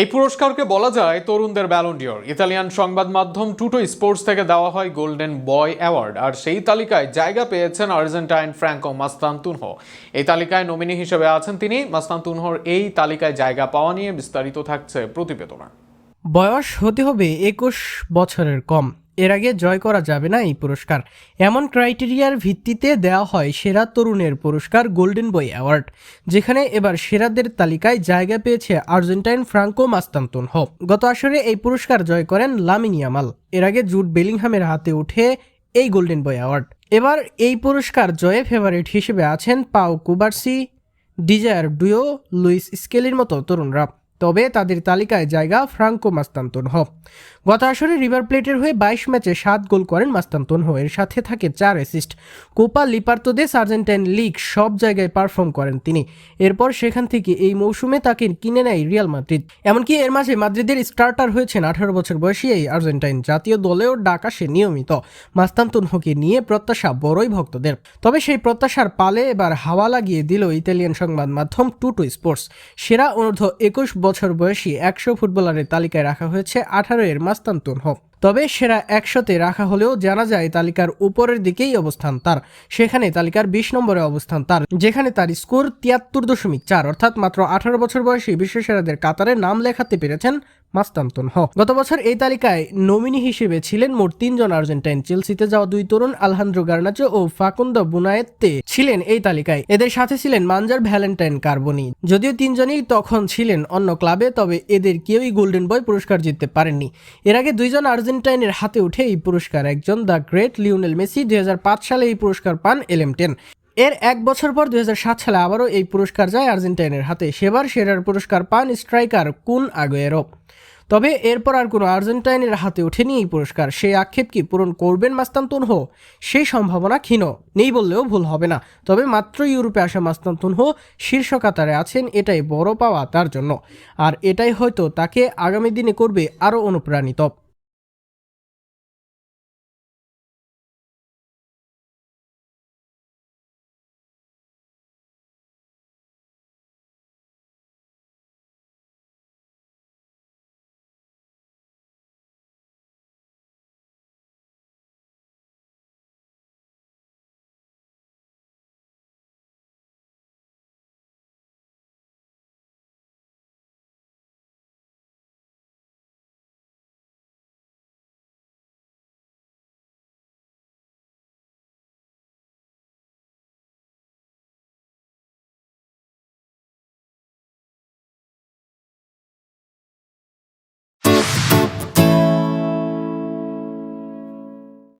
এই পুরস্কারকে বলা যায় তরুণদের ব্যালন্ডিওর ইতালিয়ান সংবাদ মাধ্যম টুটো স্পোর্টস থেকে দেওয়া হয় গোল্ডেন বয় অ্যাওয়ার্ড আর সেই তালিকায় জায়গা পেয়েছেন আর্জেন্টাইন ফ্র্যাঙ্কো মাস্তান্তুনহো এই তালিকায় নমিনি হিসেবে আছেন তিনি। মাস্তান্তুনহোর এই তালিকায় জায়গা পাওয়া নিয়ে বিস্তারিত থাকছে প্রতিবেদনা। বয়স হতে হবে একুশ বছরের কম। এর আগে জয় করা যাবে না এই পুরস্কার। এমন ক্রাইটেরিয়ার ভিত্তিতে দেওয়া হয় সেরা তরুণের পুরস্কার গোল্ডেন বয় অ্যাওয়ার্ড, যেখানে এবার সেরাদের তালিকায় জায়গা পেয়েছে আর্জেন্টাইন ফ্রাঙ্কো মাস্তান্তন। হো, গত আসরে এই পুরস্কার জয় করেন লামিন ইয়ামাল। এর আগে জুট বেলিংহামের হাতে উঠে এই গোল্ডেন বয় অ্যাওয়ার্ড। এবার এই পুরস্কার জয়ে ফেভারিট হিসেবে আছেন Pau Cubarsi, Desire Doue, Lewis স্কেলির মতো তরুণরা। তবে তাদের তালিকায় জায়গা ফ্রাঙ্কো মাস্তান্তন হ। গত আসরে রিভার প্লেটের হয়ে বাইশ ম্যাচে সাত গোল করেন মাস্তান্তন হো। এর সাথে থাকে চার assist. Copa Libertadores Argentine league সব জায়গায় পারফর্ম করেন তিনি। এরপর সেখান থেকে এই মৌসুমে তাকে কিনে নেয় রিয়াল মাদ্রিদ। এমনকি এর মাঝে মাদ্রিদের স্টার্টার হয়েছেন আঠারো বছর বয়সী এই আর্জেন্টাইন জাতীয় দলেও ডাক আসে নিয়মিত। মাস্তান্তন হোকে নিয়ে প্রত্যাশা বড়ই ভক্তদের। তবে সেই প্রত্যাশার পালে এবার হাওয়া লাগিয়ে দিল ইতালিয়ান সংবাদ মাধ্যম টু টু স্পোর্টস। সেরা অনূর্ধ্ব একুশ বছর বয়সী একশো ফুটবলারের তালিকায় রাখা হয়েছে আঠারো এর মাস্তান্তন হোক তবে সেরা একশোতে রাখা হলেও জানা যায় তালিকার উপরের দিকেই অবস্থান তার। সেখানে তালিকার বিশ নম্বরে অবস্থান তার, যেখানে তার স্কোর তিয়াত্তর দশমিক চার, অর্থাৎ মাত্র আঠারো বছর বয়সী বিশ্বসেরাদের কাতারে নাম লেখাতে পেরেছেন মাস্তান্তন, হ। গত বছর এই তালিকায় নমিনি হিসেবে ছিলেন মোট তিনজন আর্জেন্টাইন। চেলসিতে যাওয়া দুই তরুণ আলহান্দ্রো গার্নাচো ও ফাকুন্দো বুনায়েত্তে ছিলেন এই তালিকায়। এদের সাথে ছিলেন মানজার ভ্যালেন্টাইন কার্বনি। যদিও তিনজনই তখন ছিলেন অন্য ক্লাবে, তবে এদের কেউই গোল্ডেন বয় পুরস্কার জিততে পারেননি। এর আগে দুইজন আর্জেন্টাইনের হাতে উঠে এই পুরস্কার, একজন দ্য গ্রেট লিওনেল মেসি, দুই হাজার পাঁচ সালে এই পুরস্কার পান এলএম টেন। এর এক বছর পর দু হাজার সাত সালে আবারও এই পুরস্কার যায় আর্জেন্টাইনের হাতে। সেবার সেরার পুরস্কার পান স্ট্রাইকার কুন আগুয়েরো। তবে এরপর আর কোনো আর্জেন্টাইনের হাতে ওঠেনি এই পুরস্কার। সেই আক্ষেপ কি পূরণ করবেন মাস্তান্তুনহো সেই সম্ভাবনা ক্ষীণ। নেই বললেও ভুল হবে না। তবে মাত্র ইউরোপে আসা মাস্তান্তুনহো শীর্ষ কাতারে আছেন, এটাই বড় পাওয়া তার জন্য। আর এটাই হয়তো তাকে আগামী দিনে করবে আরও অনুপ্রাণিত।